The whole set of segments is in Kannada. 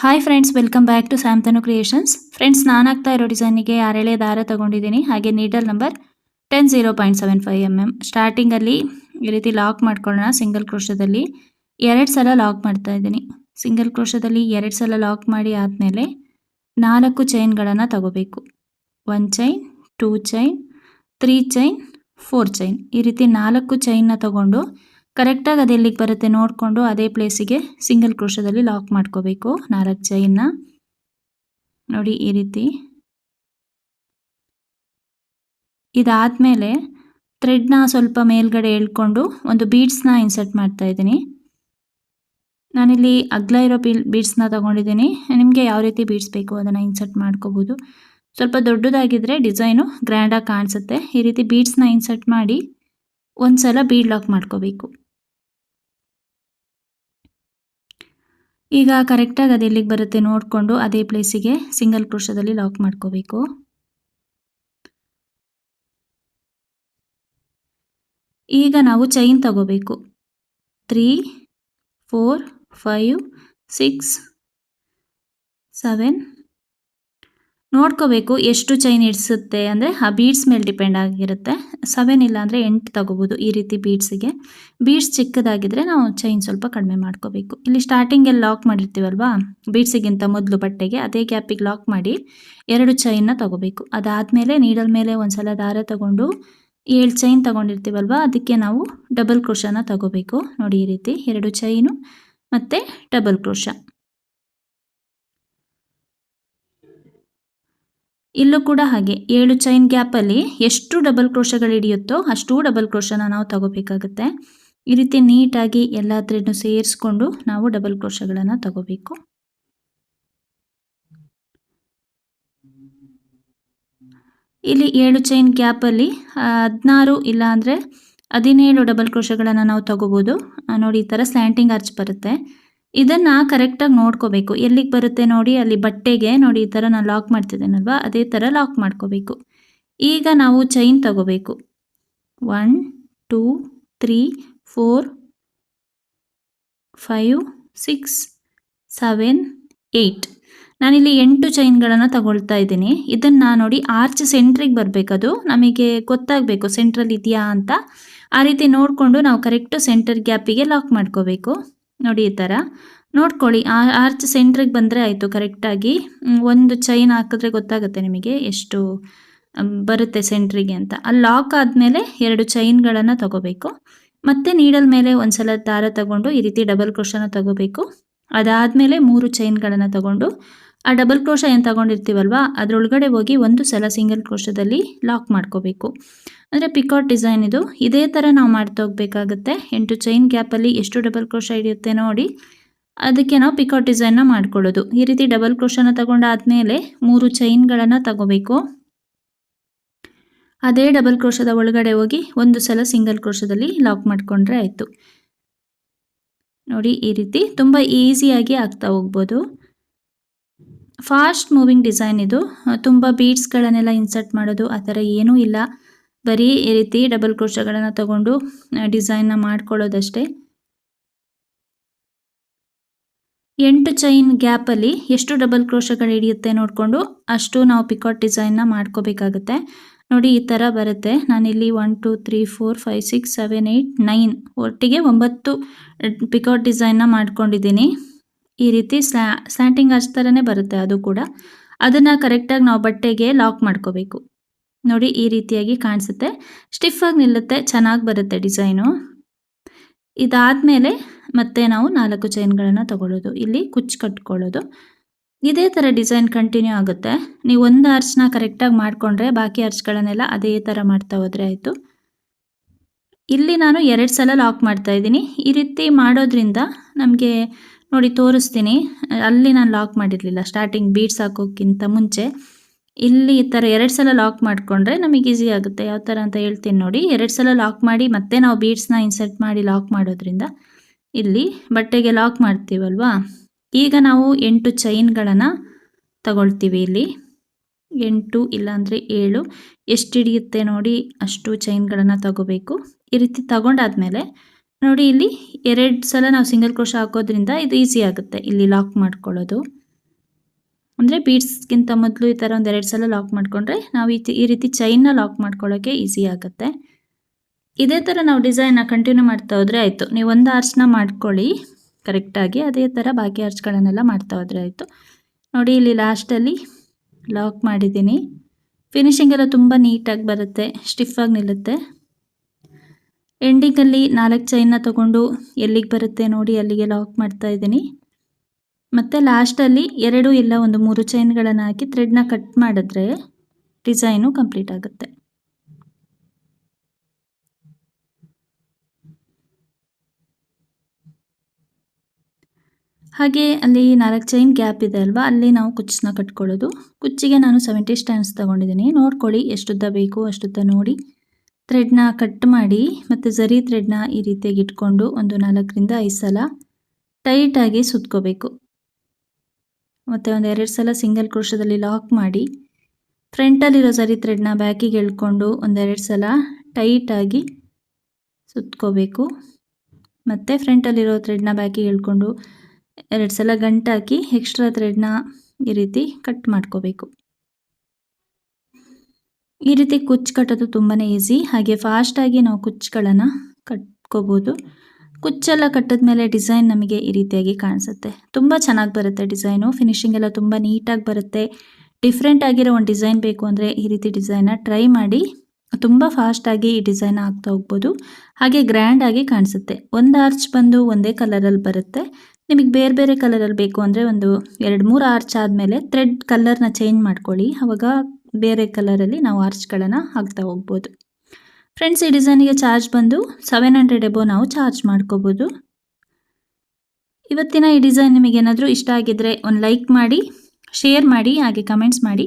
Hi friends welcome back to ಸ್ಯಾಮ್ತನು creations friends ನಾನು ಆಗ್ತಾ ಇರೋ ಡಿಸೈನಿಗೆ ಆರೇಳೆ ದಾರ ತಗೊಂಡಿದ್ದೀನಿ. ಹಾಗೆ needle number ten zero point seven five M M ಸ್ಟಾರ್ಟಿಂಗಲ್ಲಿ ಈ ರೀತಿ ಲಾಕ್ ಮಾಡ್ಕೊಳ್ಳೋಣ ಸಿಂಗಲ್ ಕ್ರೋಶದಲ್ಲಿ ಎರಡು ಸಲ ಲಾಕ್ ಮಾಡ್ತಾ ಇದ್ದೀನಿ. ಸಿಂಗಲ್ ಕ್ರೋಶದಲ್ಲಿ ಎರಡು ಸಲ ಲಾಕ್ ಮಾಡಿ ಆದಮೇಲೆ ನಾಲ್ಕು ಚೈನ್ಗಳನ್ನು ತಗೋಬೇಕು. One chain two chain three chain four chain ಈ ರೀತಿ ನಾಲ್ಕು ಚೈನ್ನ ತಗೊಂಡು ಕರೆಕ್ಟಾಗಿ ಅದು ಎಲ್ಲಿಗೆ ಬರುತ್ತೆ ನೋಡಿಕೊಂಡು ಅದೇ ಪ್ಲೇಸಿಗೆ ಸಿಂಗಲ್ ಕ್ರೋಶದಲ್ಲಿ ಲಾಕ್ ಮಾಡ್ಕೋಬೇಕು ನಾಲ್ಕು ಚೈನ್ನ. ನೋಡಿ ಈ ರೀತಿ. ಇದಾದಮೇಲೆ ಥ್ರೆಡ್ನ ಸ್ವಲ್ಪ ಮೇಲ್ಗಡೆ ಎಳ್ಕೊಂಡು ಒಂದು ಬೀಡ್ಸ್ನ ಇನ್ಸರ್ಟ್ ಮಾಡ್ತಾ ಇದ್ದೀನಿ. ನಾನಿಲ್ಲಿ ಅಗ್ಲ ಇರೋ ಬೀ, ಬೀಡ್ಸ್ನ ತೊಗೊಂಡಿದ್ದೀನಿ. ನಿಮಗೆ ಯಾವ ರೀತಿ ಬೀಡ್ಸ್ ಬೇಕು ಅದನ್ನು ಇನ್ಸರ್ಟ್ ಮಾಡ್ಕೋಬೋದು. ಸ್ವಲ್ಪ ದೊಡ್ಡದಾಗಿದ್ದರೆ ಡಿಸೈನು ಗ್ರ್ಯಾಂಡಾಗಿ ಕಾಣಿಸುತ್ತೆ. ಈ ರೀತಿ ಬೀಡ್ಸ್ನ ಇನ್ಸರ್ಟ್ ಮಾಡಿ ಒಂದು ಸಲ ಬೀಡ್ ಲಾಕ್ ಮಾಡ್ಕೋಬೇಕು. ಈಗ ಕರೆಕ್ಟಾಗಿ ಅದು ಎಲ್ಲಿಗೆ ಬರುತ್ತೆ ನೋಡಿಕೊಂಡು ಅದೇ ಪ್ಲೇಸಿಗೆ ಸಿಂಗಲ್ ಕ್ರೋಶದಲ್ಲಿ ಲಾಕ್ ಮಾಡ್ಕೋಬೇಕು. ಈಗ ನಾವು ಚೈನ್ ತಗೋಬೇಕು. Three four five six seven ನೋಡ್ಕೋಬೇಕು ಎಷ್ಟು ಚೈನ್ ಇಡಿಸುತ್ತೆ ಅಂದರೆ ಆ ಬೀಡ್ಸ್ ಮೇಲೆ ಡಿಪೆಂಡ್ ಆಗಿರುತ್ತೆ. ಸೆವೆನ್ ಇಲ್ಲ ಅಂದರೆ ಎಂಟು ತಗೋಬೋದು ಈ ರೀತಿ ಬೀಡ್ಸಿಗೆ ಬೀಡ್ಸ್ ಚಿಕ್ಕದಾಗಿದ್ದರೆ ನಾವು ಚೈನ್ ಸ್ವಲ್ಪ ಕಡಿಮೆ ಮಾಡ್ಕೋಬೇಕು. ಇಲ್ಲಿ ಸ್ಟಾರ್ಟಿಂಗಲ್ಲಿ ಲಾಕ್ ಮಾಡಿರ್ತೀವಲ್ವಾ? ಬೀಡ್ಸಿಗಿಂತ ಮೊದಲು ಬಟ್ಟೆಗೆ ಅದೇ ಗ್ಯಾಪಿಗೆ ಲಾಕ್ ಮಾಡಿ ಎರಡು ಚೈನ್ನ ತಗೋಬೇಕು. ಅದಾದಮೇಲೆ ನೀಡಲ್ ಮೇಲೆ ಒಂದು ಸಲ ದಾರ ತಗೊಂಡು ಏಳು ಚೈನ್ ತಗೊಂಡಿರ್ತೀವಲ್ವಾ? ಅದಕ್ಕೆ ನಾವು ಡಬಲ್ ಕ್ರೋಶನ ತಗೋಬೇಕು. ನೋಡಿ ಈ ರೀತಿ ಎರಡು ಚೈನು ಮತ್ತು ಡಬಲ್ ಕ್ರೋಶ ಇಲ್ಲೂ ಕೂಡ ಹಾಗೆ. ಏಳು ಚೈನ್ ಗ್ಯಾಪಲ್ಲಿ ಎಷ್ಟು ಡಬಲ್ ಕ್ರೋಶಗಳು ಹಿಡಿಯುತ್ತೋ ಅಷ್ಟು ಡಬಲ್ ಕ್ರೋಶನ ನಾವು ತಗೋಬೇಕಾಗುತ್ತೆ. ಈ ರೀತಿ ನೀಟಾಗಿ ಎಲ್ಲ ಥ್ರೆಡ್ನು ಸೇರಿಸ್ಕೊಂಡು ನಾವು ಡಬಲ್ ಕ್ರೋಶಗಳನ್ನು ತಗೋಬೇಕು. ಇಲ್ಲಿ ಏಳು ಚೈನ್ ಗ್ಯಾಪಲ್ಲಿ ಹದಿನಾರು ಇಲ್ಲ ಅಂದರೆ ಹದಿನೇಳು ಡಬಲ್ ಕ್ರೋಶಗಳನ್ನು ನಾವು ತಗೋಬೋದು. ನೋಡಿ ಈ ಥರ ಸ್ಲ್ಯಾಂಟಿಂಗ್ ಆರ್ಚ್ ಬರುತ್ತೆ. ಇದನ್ನು ಕರೆಕ್ಟಾಗಿ ನೋಡ್ಕೋಬೇಕು. ಎಲ್ಲಿಗೆ ಬರುತ್ತೆ ನೋಡಿ, ಅಲ್ಲಿ ಬಟ್ಟೆಗೆ ನೋಡಿ, ಈ ಥರ ನಾನು ಲಾಕ್ ಮಾಡ್ತಿದ್ದೇನಲ್ವಾ? ಅದೇ ಥರ ಲಾಕ್ ಮಾಡ್ಕೋಬೇಕು. ಈಗ ನಾವು ಚೈನ್ ತಗೋಬೇಕು. One two three four five six seven eight ನಾನಿಲ್ಲಿ ಎಂಟು ಚೈನ್ಗಳನ್ನು ತಗೊಳ್ತಾ ಇದ್ದೀನಿ. ಇದನ್ನು ನೋಡಿ ಆರ್ಚ್ ಸೆಂಟ್ರಿಗೆ ಬರಬೇಕದು. ನಮಗೆ ಗೊತ್ತಾಗಬೇಕು ಸೆಂಟ್ರಲ್ಲಿ ಇದೆಯಾ ಅಂತ. ಆ ರೀತಿ ನೋಡಿಕೊಂಡು ನಾವು ಕರೆಕ್ಟು ಸೆಂಟರ್ ಗ್ಯಾಪಿಗೆ ಲಾಕ್ ಮಾಡ್ಕೋಬೇಕು. ನೋಡಿ ಈ ಥರ ನೋಡ್ಕೊಳ್ಳಿ, ಆ ಆರ್ಚ್ ಸೆಂಟ್ರಿಗೆ ಬಂದರೆ ಆಯಿತು ಕರೆಕ್ಟಾಗಿ ಒಂದು ಚೈನ್ ಹಾಕಿದ್ರೆ ಗೊತ್ತಾಗುತ್ತೆ ನಿಮಗೆ ಎಷ್ಟು ಬರುತ್ತೆ ಸೆಂಟ್ರಿಗೆ ಅಂತ. ಅಲ್ಲಿ ಲಾಕ್ ಆದಮೇಲೆ ಎರಡು ಚೈನ್ಗಳನ್ನು ತಗೋಬೇಕು. ಮತ್ತು ನೀಡಲ್ ಮೇಲೆ ಒಂದು ಸಲ ದಾರ ತಗೊಂಡು ಈ ರೀತಿ ಡಬಲ್ ಕ್ರೋಶನ ತಗೋಬೇಕು. ಅದಾದಮೇಲೆ ಮೂರು ಚೈನ್ಗಳನ್ನು ತಗೊಂಡು, ಆ ಡಬಲ್ ಕ್ರೋಶ ಏನು ತಗೊಂಡಿರ್ತೀವಲ್ವಾ, ಅದರೊಳಗಡೆ ಹೋಗಿ ಒಂದು ಸಲ ಸಿಂಗಲ್ ಕ್ರೋಶದಲ್ಲಿ ಲಾಕ್ ಮಾಡ್ಕೋಬೇಕು. ಅಂದರೆ ಪಿಕಾಟ್ ಡಿಸೈನ್ ಇದು. ಇದೇ ಥರ ನಾವು ಮಾಡ್ತಾ ಹೋಗಬೇಕಾಗುತ್ತೆ. ಎಂಟು ಚೈನ್ ಗ್ಯಾಪಲ್ಲಿ ಎಷ್ಟು ಡಬಲ್ ಕ್ರೋಶ ಹಿಡಿಯುತ್ತೆ ನೋಡಿ. ಅದಕ್ಕೆ ನಾವು ಪಿಕಾಟ್ ಡಿಸೈನ್ನ ಮಾಡ್ಕೊಳ್ಳೋದು. ಈ ರೀತಿ ಡಬಲ್ ಕ್ರೋಶನ ತಗೊಂಡಾದ್ಮೇಲೆ ಮೂರು ಚೈನ್ಗಳನ್ನು ತಗೋಬೇಕು. ಅದೇ ಡಬಲ್ ಕ್ರೋಶದ ಒಳಗಡೆ ಹೋಗಿ ಒಂದು ಸಲ ಸಿಂಗಲ್ ಕ್ರೋಶದಲ್ಲಿ ಲಾಕ್ ಮಾಡಿಕೊಂಡ್ರೆ ಆಯಿತು. ನೋಡಿ ಈ ರೀತಿ ತುಂಬ ಈಸಿಯಾಗಿ ಆಗ್ತಾ ಹೋಗ್ಬೋದು. ಫಾಸ್ಟ್ ಮೂವಿಂಗ್ ಡಿಸೈನ್ ಇದು. ತುಂಬ ಬೀಡ್ಸ್ಗಳನ್ನೆಲ್ಲ ಇನ್ಸರ್ಟ್ ಮಾಡೋದು ಆ ಥರ ಏನೂ ಇಲ್ಲ. ಬರೀ ಈ ರೀತಿ ಡಬಲ್ ಕ್ರೋಶಗಳನ್ನು ತಗೊಂಡು ಡಿಸೈನ್ನ ಮಾಡ್ಕೊಳ್ಳೋದಷ್ಟೇ. ಎಂಟು ಚೈನ್ ಗ್ಯಾಪಲ್ಲಿ ಎಷ್ಟು ಡಬಲ್ ಕ್ರೋಶಗಳು ಹಿಡಿಯುತ್ತೆ ನೋಡಿಕೊಂಡು ಅಷ್ಟು ನಾವು ಪಿಕಾಟ್ ಡಿಸೈನ್ನ ಮಾಡ್ಕೋಬೇಕಾಗುತ್ತೆ. ನೋಡಿ, ಈ ಥರ ಬರುತ್ತೆ. ನಾನಿಲ್ಲಿ one two three four five six seven eight nine ಒಟ್ಟಿಗೆ ಒಂಬತ್ತು ಪಿಕಾಟ್ ಡಿಸೈನ್ನ ಮಾಡ್ಕೊಂಡಿದ್ದೀನಿ. ಈ ರೀತಿ ಸ್ಲಾ ಸ್ಲ್ಯಾಂಟಿಂಗ್ ಥರನೇ ಬರುತ್ತೆ ಅದು ಕೂಡ. ಅದನ್ನು ಕರೆಕ್ಟಾಗಿ ನಾವು ಬಟ್ಟೆಗೆ ಲಾಕ್ ಮಾಡ್ಕೋಬೇಕು. ನೋಡಿ ಈ ರೀತಿಯಾಗಿ ಕಾಣಿಸುತ್ತೆ. ಸ್ಟಿಫ್ ಆಗಿ ನಿಲ್ಲುತ್ತೆ, ಚೆನ್ನಾಗಿ ಬರುತ್ತೆ ಡಿಸೈನು. ಇದಾದಮೇಲೆ ಮತ್ತೆ ನಾವು ನಾಲ್ಕು ಚೈನ್ಗಳನ್ನು ತಗೊಳ್ಳೋದು. ಇಲ್ಲಿ ಕುಚ್ಚು ಕಟ್ಕೊಳ್ಳೋದು. ಇದೇ ಥರ ಡಿಸೈನ್ ಕಂಟಿನ್ಯೂ ಆಗುತ್ತೆ. ನೀವು ಒಂದು ಅರ್ಚ್ನ ಕರೆಕ್ಟಾಗಿ ಮಾಡಿಕೊಂಡ್ರೆ ಬಾಕಿ ಅರ್ಚ್ಗಳನ್ನೆಲ್ಲ ಅದೇ ಥರ ಮಾಡ್ತಾ ಹೋದರೆ ಆಯಿತು. ಇಲ್ಲಿ ನಾನು ಎರಡು ಸಲ ಲಾಕ್ ಮಾಡ್ತಾ ಇದ್ದೀನಿ. ಈ ರೀತಿ ಮಾಡೋದ್ರಿಂದ ನಮಗೆ ನೋಡಿ ತೋರಿಸ್ತೀನಿ. ಅಲ್ಲಿ ನಾನು ಲಾಕ್ ಮಾಡಿರಲಿಲ್ಲ. ಸ್ಟಾರ್ಟಿಂಗ್ ಬೀಡ್ಸ್ ಹಾಕೋಕ್ಕಿಂತ ಮುಂಚೆ. ಇಲ್ಲಿ ಈ ಥರ ಎರಡು ಸಲ ಲಾಕ್ ಮಾಡಿಕೊಂಡ್ರೆ ನಮಗೆ ಈಸಿ ಆಗುತ್ತೆ. ಯಾವ ಥರ ಅಂತ ಹೇಳ್ತೀನಿ ನೋಡಿ. ಎರಡು ಸಲ ಲಾಕ್ ಮಾಡಿ ಮತ್ತೆ ನಾವು ಬೀಡ್ಸ್ನ ಇನ್ಸರ್ಟ್ ಮಾಡಿ ಲಾಕ್ ಮಾಡೋದ್ರಿಂದ ಇಲ್ಲಿ ಬಟ್ಟೆಗೆ ಲಾಕ್ ಮಾಡ್ತೀವಲ್ವಾ? ಈಗ ನಾವು ಎಂಟು ಚೈನ್ಗಳನ್ನು ತಗೊಳ್ತೀವಿ ಇಲ್ಲಿ. ಎಂಟು ಇಲ್ಲಾಂದರೆ ಏಳು. ಎಷ್ಟು ಹಿಡಿಯುತ್ತೆ ನೋಡಿ. ಅಷ್ಟು ಚೈನ್ಗಳನ್ನು ತಗೋಬೇಕು. ಈ ರೀತಿ ತಗೊಂಡಾದ್ಮೇಲೆ ನೋಡಿ ಇಲ್ಲಿ ಎರಡು ಸಲ ನಾವು ಸಿಂಗಲ್ ಕ್ರೋಶ ಹಾಕೋದ್ರಿಂದ ಇದು ಈಸಿ ಆಗುತ್ತೆ ಇಲ್ಲಿ ಲಾಕ್ ಮಾಡ್ಕೊಳ್ಳೋದು. ಅಂದರೆ ಬೀಡ್ಸ್ಗಿಂತ ಮೊದಲು ಈ ಥರ ಒಂದು ಎರಡು ಸಲ ಲಾಕ್ ಮಾಡಿಕೊಂಡ್ರೆ ನಾವು ಈ ಈ ರೀತಿ ಚೈನ್ನ ಲಾಕ್ ಮಾಡ್ಕೊಳ್ಳೋಕ್ಕೆ ಈಸಿ ಆಗುತ್ತೆ. ಇದೇ ಥರ ನಾವು ಡಿಸೈನ್ನ ಕಂಟಿನ್ಯೂ ಮಾಡ್ತಾ ಹೋದರೆ ಆಯಿತು. ನೀವು ಒಂದು ಆರ್ಚ್ನ ಮಾಡ್ಕೊಳ್ಳಿ ಕರೆಕ್ಟಾಗಿ ಅದೇ ಥರ ಬಾಕಿ ಆರ್ಚ್ಗಳನ್ನೆಲ್ಲ ಮಾಡ್ತಾ ಹೋದರೆ ಆಯಿತು. ನೋಡಿ ಇಲ್ಲಿ ಲಾಸ್ಟಲ್ಲಿ ಲಾಕ್ ಮಾಡಿದ್ದೀನಿ. ಫಿನಿಷಿಂಗ್ ಎಲ್ಲ ತುಂಬ ನೀಟಾಗಿ ಬರುತ್ತೆ ಸ್ಟಿಫಾಗಿ ನಿಲ್ಲುತ್ತೆ. ಎಂಡಿಂಗಲ್ಲಿ ನಾಲ್ಕು ಚೈನ್ನ ತಗೊಂಡು ಎಲ್ಲಿಗೆ ಬರುತ್ತೆ ನೋಡಿ ಅಲ್ಲಿಗೆ ಲಾಕ್ ಮಾಡ್ತಾ ಇದ್ದೀನಿ. ಮತ್ತು ಲಾಸ್ಟಲ್ಲಿ ಎರಡು ಇಲ್ಲ ಒಂದು ಮೂರು ಚೈನ್ಗಳನ್ನು ಹಾಕಿ ಥ್ರೆಡ್ನ ಕಟ್ ಮಾಡಿದ್ರೆ ಡಿಸೈನು ಕಂಪ್ಲೀಟ್ ಆಗುತ್ತೆ. ಹಾಗೆ ಅಲ್ಲಿ ನಾಲ್ಕು ಚೈನ್ ಗ್ಯಾಪ್ ಇದೆ ಅಲ್ವಾ? ಅಲ್ಲಿ ನಾವು ಕುಚ್ಚನ್ನ ಕಟ್ಕೊಳ್ಳೋದು. ಕುಚ್ಚಿಗೆ ನಾನು ಸೆವೆಂಟಿ ಸ್ಟ್ಯಾಂಡ್ಸ್ ತೊಗೊಂಡಿದ್ದೀನಿ. ನೋಡ್ಕೊಳ್ಳಿ ಎಷ್ಟುದ್ದ ಬೇಕು, ಅಷ್ಟುದ್ದ ನೋಡಿ. ಥ್ರೆಡ್ನ ಕಟ್ ಮಾಡಿ ಮತ್ತು ಝರಿ ಥ್ರೆಡ್ನ ಈ ರೀತಿಯಾಗಿ ಇಟ್ಕೊಂಡು ಒಂದು ನಾಲ್ಕರಿಂದ ಐದು ಸಲ ಟೈಟಾಗಿ ಸುತ್ಕೋಬೇಕು. ಮತ್ತು ಒಂದು ಎರಡು ಸಲ ಸಿಂಗಲ್ ಕ್ರೋಶದಲ್ಲಿ ಲಾಕ್ ಮಾಡಿ ಫ್ರಂಟಲ್ಲಿರೋ ಸರಿ ಥ್ರೆಡ್ನ ಬ್ಯಾಕಿಗೆ ಎಳ್ಕೊಂಡು ಒಂದೆರಡು ಸಲ ಟೈಟಾಗಿ ಸುತ್ಕೋಬೇಕು. ಮತ್ತು ಫ್ರಂಟಲ್ಲಿರೋ ಥ್ರೆಡ್ನ ಬ್ಯಾಕಿಗೆ ಎಳ್ಕೊಂಡು ಎರಡು ಸಲ ಗಂಟಾಕಿ ಎಕ್ಸ್ಟ್ರಾ ಥ್ರೆಡ್ನ ಈ ರೀತಿ ಕಟ್ ಮಾಡ್ಕೋಬೇಕು. ಈ ರೀತಿ ಕುಚ್ಚು ಕಟ್ಟೋದು ತುಂಬಾ ಈಸಿ ಹಾಗೆ ಫಾಸ್ಟಾಗಿ ನಾವು ಕುಚ್ಚುಗಳನ್ನು ಕಟ್ಕೋಬೋದು. ಕುಚ್ಚೆಲ್ಲ ಕಟ್ಟಿದ ಮೇಲೆ ಡಿಸೈನ್ ನಮಗೆ ಈ ರೀತಿಯಾಗಿ ಕಾಣಿಸುತ್ತೆ. ತುಂಬ ಚೆನ್ನಾಗಿ ಬರುತ್ತೆ ಡಿಸೈನು. ಫಿನಿಶಿಂಗ್ ಎಲ್ಲ ತುಂಬ ನೀಟಾಗಿ ಬರುತ್ತೆ. ಡಿಫ್ರೆಂಟ್ ಆಗಿರೋ ಒಂದು ಡಿಸೈನ್ ಬೇಕು ಅಂದರೆ ಈ ರೀತಿ ಡಿಸೈನ್ನ ಟ್ರೈ ಮಾಡಿ ತುಂಬ ಫಾಸ್ಟಾಗಿ ಈ ಡಿಸೈನ್ ಆಗ್ತಾ ಹೋಗ್ಬೋದು. ಹಾಗೆ ಗ್ರ್ಯಾಂಡಾಗಿ ಕಾಣಿಸುತ್ತೆ. ಒಂದು ಆರ್ಚ್ ಬಂದು ಒಂದೇ ಕಲರಲ್ಲಿ ಬರುತ್ತೆ. ನಿಮಗೆ ಬೇರೆ ಬೇರೆ ಕಲರಲ್ಲಿ ಬೇಕು ಅಂದರೆ ಒಂದು ಎರಡು ಮೂರು ಆರ್ಚ್ ಆದಮೇಲೆ ಥ್ರೆಡ್ ಕಲರ್ನ ಚೇಂಜ್ ಮಾಡ್ಕೊಳ್ಳಿ. ಅವಾಗ ಬೇರೆ ಕಲರಲ್ಲಿ ನಾವು ಆರ್ಚ್ಗಳನ್ನು ಹಾಕ್ತಾ ಹೋಗ್ಬೋದು. ಫ್ರೆಂಡ್ಸ್ ಈ ಡಿಸೈನಿಗೆ ಚಾರ್ಜ್ ಬಂದು ಸೆವೆನ್ ಹಂಡ್ರೆಡ್ ಎಬೋ ನಾವು ಚಾರ್ಜ್ ಮಾಡ್ಕೋಬೋದು. ಇವತ್ತಿನ ಈ ಡಿಸೈನ್ ನಿಮಗೇನಾದರೂ ಇಷ್ಟ ಆಗಿದ್ದರೆ ಒಂದು ಲೈಕ್ ಮಾಡಿ ಶೇರ್ ಮಾಡಿ, ಹಾಗೆ ಕಮೆಂಟ್ಸ್ ಮಾಡಿ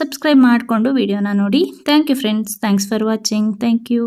ಸಬ್ಸ್ಕ್ರೈಬ್ ಮಾಡಿಕೊಂಡು ವಿಡಿಯೋನ ನೋಡಿ. Thank you friends thanks for watching thank you